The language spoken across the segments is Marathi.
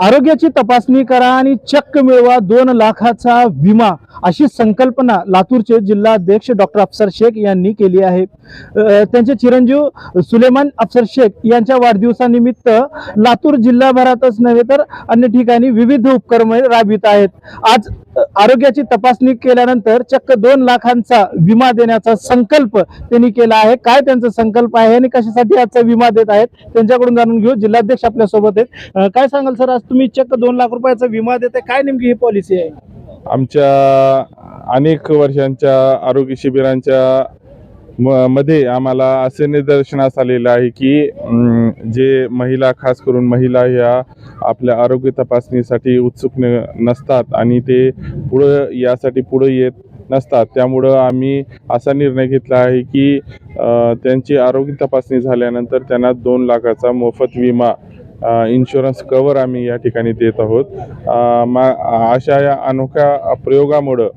आरोग्याची तपासणी करा आणि चक्क मिळवा दोन लाखाचा विमा अशी संकल्पना लातूरचे जिल्हाध्यक्ष डॉक्टर अफसर शेख यांनी केली आहे. त्यांचे चिरंजीव सुलेमान अफसर शेख यांच्या वाढदिवसानिमित्त लातूर जिल्हाभरातच नव्हे तर अन्य ठिकाणी विविध उपक्रम राबवित आहेत. आज आरोग्याची तपासणी केल्यानंतर चक्क दोन लाखांचा विमा देण्याचा संकल्प त्यांनी केला आहे. काय त्यांचा संकल्प आहे आणि कशासाठी आजचा विमा देत आहेत त्यांच्याकडून जाणून घेऊ. जिल्हाध्यक्ष आपल्यासोबत आहेत. काय सांगाल सर आज? तुम्ही चक्क दोन लाख रुपयाचा विमा देते काय नेमकी ही पॉलिसी आहे? आमच्या अनेक वर्षांच्या आरोग्य शिबिरांच्या म- मध्ये आम्हाला असे निदर्शनास आलेलं आहे की जे महिला खास करून महिला ह्या आपल्या आरोग्य तपासणीसाठी उत्सुक न नसतात आणि ते पुढं यासाठी पुढं येत नसतात. त्यामुळं आम्ही असा निर्णय घेतला आहे की त्यांची आरोग्य तपासणी झाल्यानंतर त्यांना दोन लाखाचा मोफत विमा इन्शुरन्स कवर आम्ही या ठिकाणी देत आहोत. मा अशा या अनोख्या प्रयोगामुळं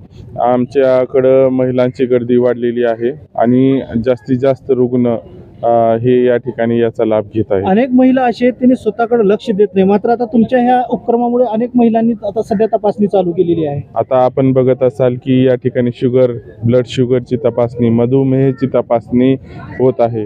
आमच्याकडं महिलांची गर्दी वाढलेली आहे आणि जास्तीत जास्त रुग्ण हे या ठिकाणी याचा लाभ घेत आहेत. अनेक महिला असे आहेत त्यांनी स्वतःकडे लक्ष देत नाही. मात्र आता तुमच्या ह्या उपक्रमामुळे अनेक महिलांनी आता सध्या तपासणी चालू केलेली आहे. आता आपण बघत असाल की या ठिकाणी शुगर ब्लड शुगरची तपासणी मधुमेहाची तपासणी होत आहे.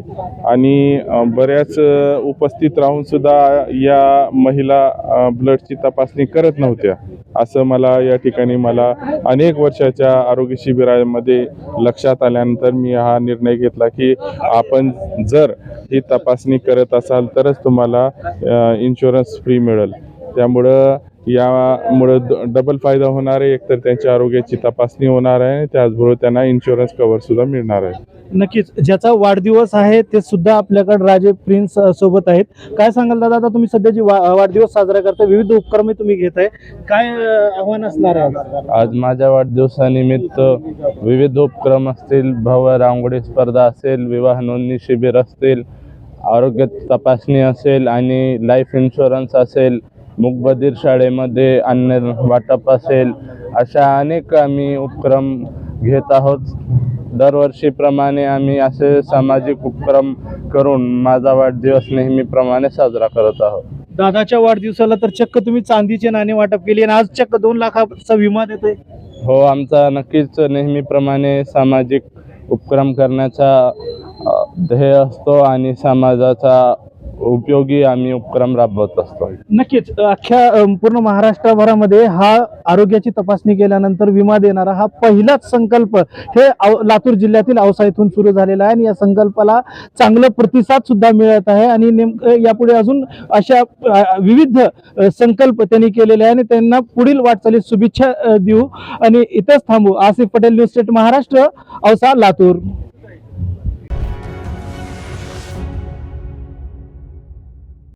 आणि बऱ्याच उपस्थित राहून सुद्धा या महिला ब्लडची तपासणी करत नव्हत्या. असं मला या ठिकाणी मला अनेक वर्षाच्या आरोग्य शिबिरामध्ये लक्षात आल्यानंतर मी हा निर्णय घेतला की आपण जर ही तपासणी करत असाल तरच तुम्हाला इन्शुरन्स फ्री मिळेल. त्यामुळं यामुळं ड- डबल फायदा होणार आहे. एकतर त्यांच्या आरोग्याची तपासणी होणार आहे आणि त्याचबरोबर त्यांना इन्शुरन्स कव्हर सुद्धा मिळणार आहे. नक्कीच. ज्याचा वाढदिवस आहे ते सुद्धा आपल्याकडे राजे प्रिन्स सोबत आहेत. काय सांगाल दादा? आता तुम्ही सध्या जी वा- वाढदिवस साजरा करताय विविध उपक्रम तुम्ही घेताय. काय अ, आव्हान असणार आहे आज? आज माझ्या वाढदिवसानिमित्त विविध उपक्रम असतील. भव्य रांगोळी स्पर्धा असेल विवाह नोंदणी शिबिर असतील आरोग्य तपासणी असेल आणि लाईफ इन्शुरन्स असेल. मूकबधीर शाळेमध्ये अन्न वाटप असेल अशा अनेक आम्ही उपक्रम घेत आहोत. दरवर्षीप्रमाणे आम्ही असे सामाजिक उपक्रम करून माझा वाढदिवस नेहमीप्रमाणे साजरा करत आहोत. दादाच्या वाढदिवसाला तर चक्क तुम्ही चांदीचे नाणे वाटप केली आणि आज चक्क दोन लाखाचा विमा देतोय. हो आमचा नक्कीच नेहमीप्रमाणे सामाजिक उपक्रम करण्याचा ध्येय असतो आणि समाजाचा उपयोगी आम्ही उपक्रम राबवत असतो. नक्कीच अख्ख्या पूर्ण महाराष्ट्रभरामध्ये हा आरोग्याची तपासणी केल्यानंतर विमा देणारा हा पहिलाच संकल्प हे आव लातूर जिल्ह्यातील औसा इथून सुरू झालेला आहे आणि या संकल्पाला चांगलं प्रतिसाद सुद्धा मिळत आहे आणि नेमकं यापुढे अजून अशा विविध संकल्प त्यांनी केलेले आहे आणि त्यांना पुढील वाटचालीत शुभेच्छा देऊ. आणि इथंच थांबू. Asif Patel news state Maharashtra Ausa Latur.